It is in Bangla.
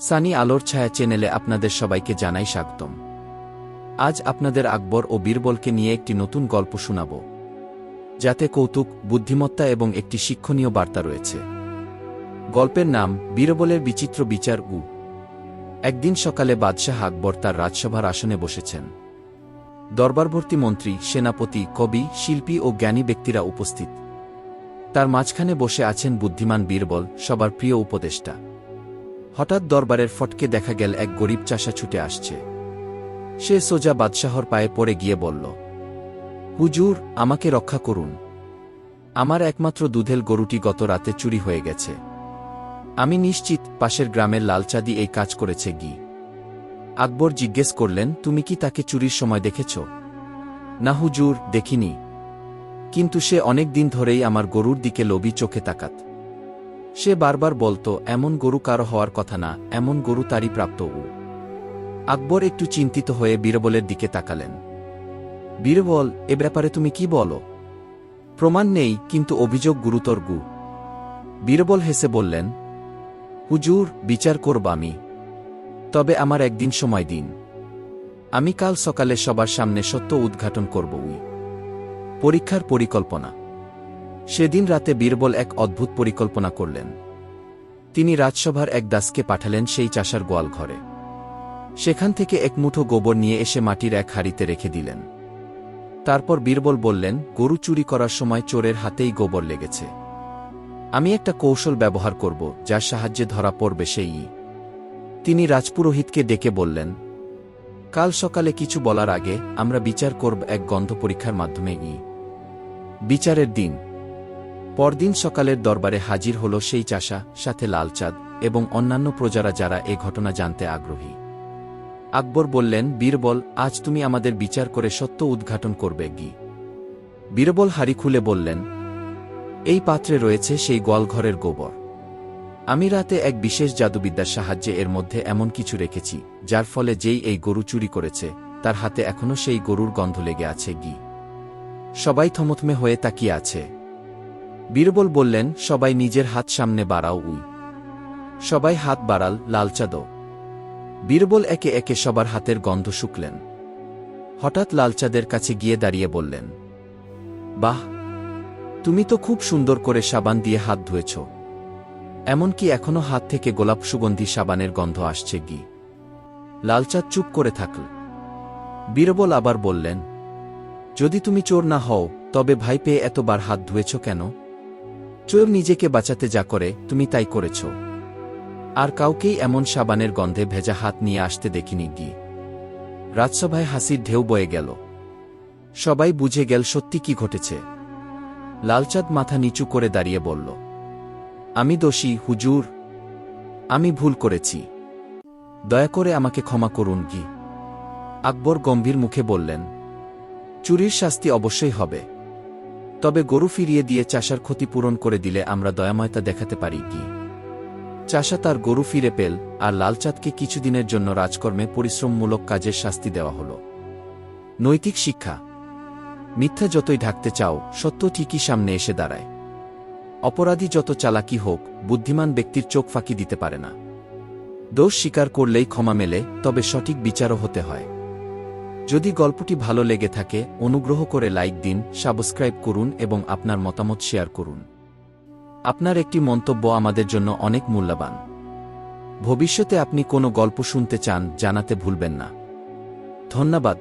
সানি আলোর ছায়া চ্যানেলে আপনাদের সবাইকে জানাই স্বাগতম। আজ আপনাদের আকবর ও বীরবলকে নিয়ে একটি নতুন গল্প শোনাব। যাতে কৌতুক, বুদ্ধিমত্তা এবং একটি শিক্ষণীয় বার্তা রয়েছে। গল্পের নাম, বীরবলের বিচিত্র বিচার উ। একদিন সকালে বাদশাহ আকবর তার রাজসভার আসনে বসেছেন। দরবারভর্তি মন্ত্রী, সেনাপতি, কবি, শিল্পী ও জ্ঞানী ব্যক্তিরা উপস্থিত। তার মাঝখানে বসে আছেন বুদ্ধিমান বীরবল, সবার প্রিয় উপদেষ্টা। হঠাৎ দরবারের ফটকে দেখা গেল এক গরিব চাষা ছুটে আসছে। সে সোজা বাদশাহর পায়ে পড়ে গিয়ে বলল, হুজুর, আমাকে রক্ষা করুন। আমার একমাত্র দুধেল গরুটি গত রাতে চুরি হয়ে গেছে। আমি নিশ্চিত পাশের গ্রামের লালচাঁদি এই কাজ করেছে গি। আকবর জিজ্ঞেস করলেন, তুমি কি তাকে চুরির সময় দেখেছ? না হুজুর, দেখিনি। কিন্তু সে অনেক দিন ধরেই আমার গরুর দিকে লোভী চোখে তাকাত। সে বারবার বলতো, এমন গরু কারও হওয়ার কথা না, এমন গরু তারই প্রাপ্ত উ আকবর একটু চিন্তিত হয়ে বীরবলের দিকে তাকালেন। বীরবল, এ ব্যাপারে তুমি কি বলো? প্রমাণ নেই, কিন্তু অভিযোগ গুরুতর গু। বীরবল হেসে বললেন, হুজুর, বিচার করব আমি। তবে আমার একদিন সময় দিন। আমি কাল সকালে সবার সামনে সত্য উদ্ঘাটন করব উই। পরীক্ষার পরিকল্পনা। সেদিন রাতে বীরবল এক অদ্ভুত পরিকল্পনা করলেন। তিনি রাজসভার এক দাসকে পাঠালেন সেই চাষার গোয়াল ঘরে। সেখান থেকে এক মুঠো গোবর নিয়ে এসে মাটির এক হাড়িতে রেখে দিলেন। তারপর বীরবল বললেন, গরু চুরি করার সময় চোরের হাতেই গোবর লেগেছে। আমি একটা কৌশল ব্যবহার করব, যার সাহায্যে ধরা পড়বে সেই তিনি রাজপুরোহিতকে ডেকে বললেন, কাল সকালে কিছু বলার আগে আমরা বিচার করব এক গন্ধ পরীক্ষার মাধ্যমে ই। বিচারের দিন পরদিন সকালের দরবারে হাজির হল সেই চাষা, সাথে লালচাঁদ এবং অন্যান্য প্রজারা যারা এ ঘটনা জানতে আগ্রহী। আকবর বললেন, বীরবল, আজ তুমি আমাদের বিচার করে সত্য উদ্ঘাটন করবে গি। বীরবল হাড়ি খুলে বললেন, এই পাত্রে রয়েছে সেই গোয়ালঘরের গোবর। আমি রাতে এক বিশেষ জাদুবিদ্যার সাহায্যে এর মধ্যে এমন কিছু রেখেছি, যার ফলে যেই এই গরু চুরি করেছে, তার হাতে এখনও সেই গরুর গন্ধ লেগে আছে গি। সবাই থমথমে হয়ে তাকিয়ে আছে। বীরবল বললেন, সবাই নিজের হাত সামনে বাড়াও উই। সবাই হাত বাড়াল লালচাঁদও বীরবল একে একে সবার হাতের গন্ধ শুকলেন। হঠাৎ লালচাঁদের কাছে গিয়ে দাঁড়িয়ে বললেন, বাহ! তুমি তো খুব সুন্দর করে সাবান দিয়ে হাত ধুয়েছ। এমনকি এখনও হাত থেকে গোলাপ সুগন্ধি সাবানের গন্ধ আসছে গি। লালচাঁদ চুপ করে থাকল বীরবল আবার বললেন, যদি তুমি চোর না হও, তবে ভাই পেয়ে এতবার হাত ধুয়েছ কেন? চোর নিজেকে বাঁচাতে যা করে, তুমি তাই করেছ। আর কাউকেই এমন সাবানের গন্ধে ভেজা হাত নিয়ে আসতে দেখিনি গি। রাজসভায় হাসির ঢেউ বয়ে গেল। সবাই বুঝে গেল সত্যি কি ঘটেছে। লালচাঁদ মাথা নিচু করে দাঁড়িয়ে বলল, আমি দোষী, হুজুর। আমি ভুল করেছি। দয়া করে আমাকে ক্ষমা করুন কি আকবর গম্ভীর মুখে বললেন, চুরির শাস্তি অবশ্যই হবে। তবে গরু ফিরিয়ে দিয়ে চাষার ক্ষতি পূরণ করে দিলে আমরা দয়াময়তা দেখাতে পারি কি? চাষা তার গরু ফিরে পেল আর লালচাঁদকে কিছুদিনের জন্য রাজকর্মে পরিশ্রমমূলক কাজের শাস্তি দেওয়া হল। নৈতিক শিক্ষা। মিথ্যা যতই ঢাকতে চাও, সত্য ঠিকই সামনে এসে দাঁড়ায়। অপরাধী যত চালাকি হোক, বুদ্ধিমান ব্যক্তির চোখ ফাঁকি দিতে পারে না। দোষ স্বীকার করলেই ক্ষমা মেলে, তবে সঠিক বিচারও হতে হয়। যদি গল্পটি ভালো লেগে থাকে, অনুগ্রহ করে লাইক দিন, সাবস্ক্রাইব করুন এবং আপনার মতামত শেয়ার করুন। আপনার একটি মন্তব্য আমাদের জন্য অনেক মূল্যবান। ভবিষ্যতে আপনি কোনো গল্প শুনতে চান, জানাতে ভুলবেন না। ধন্যবাদ।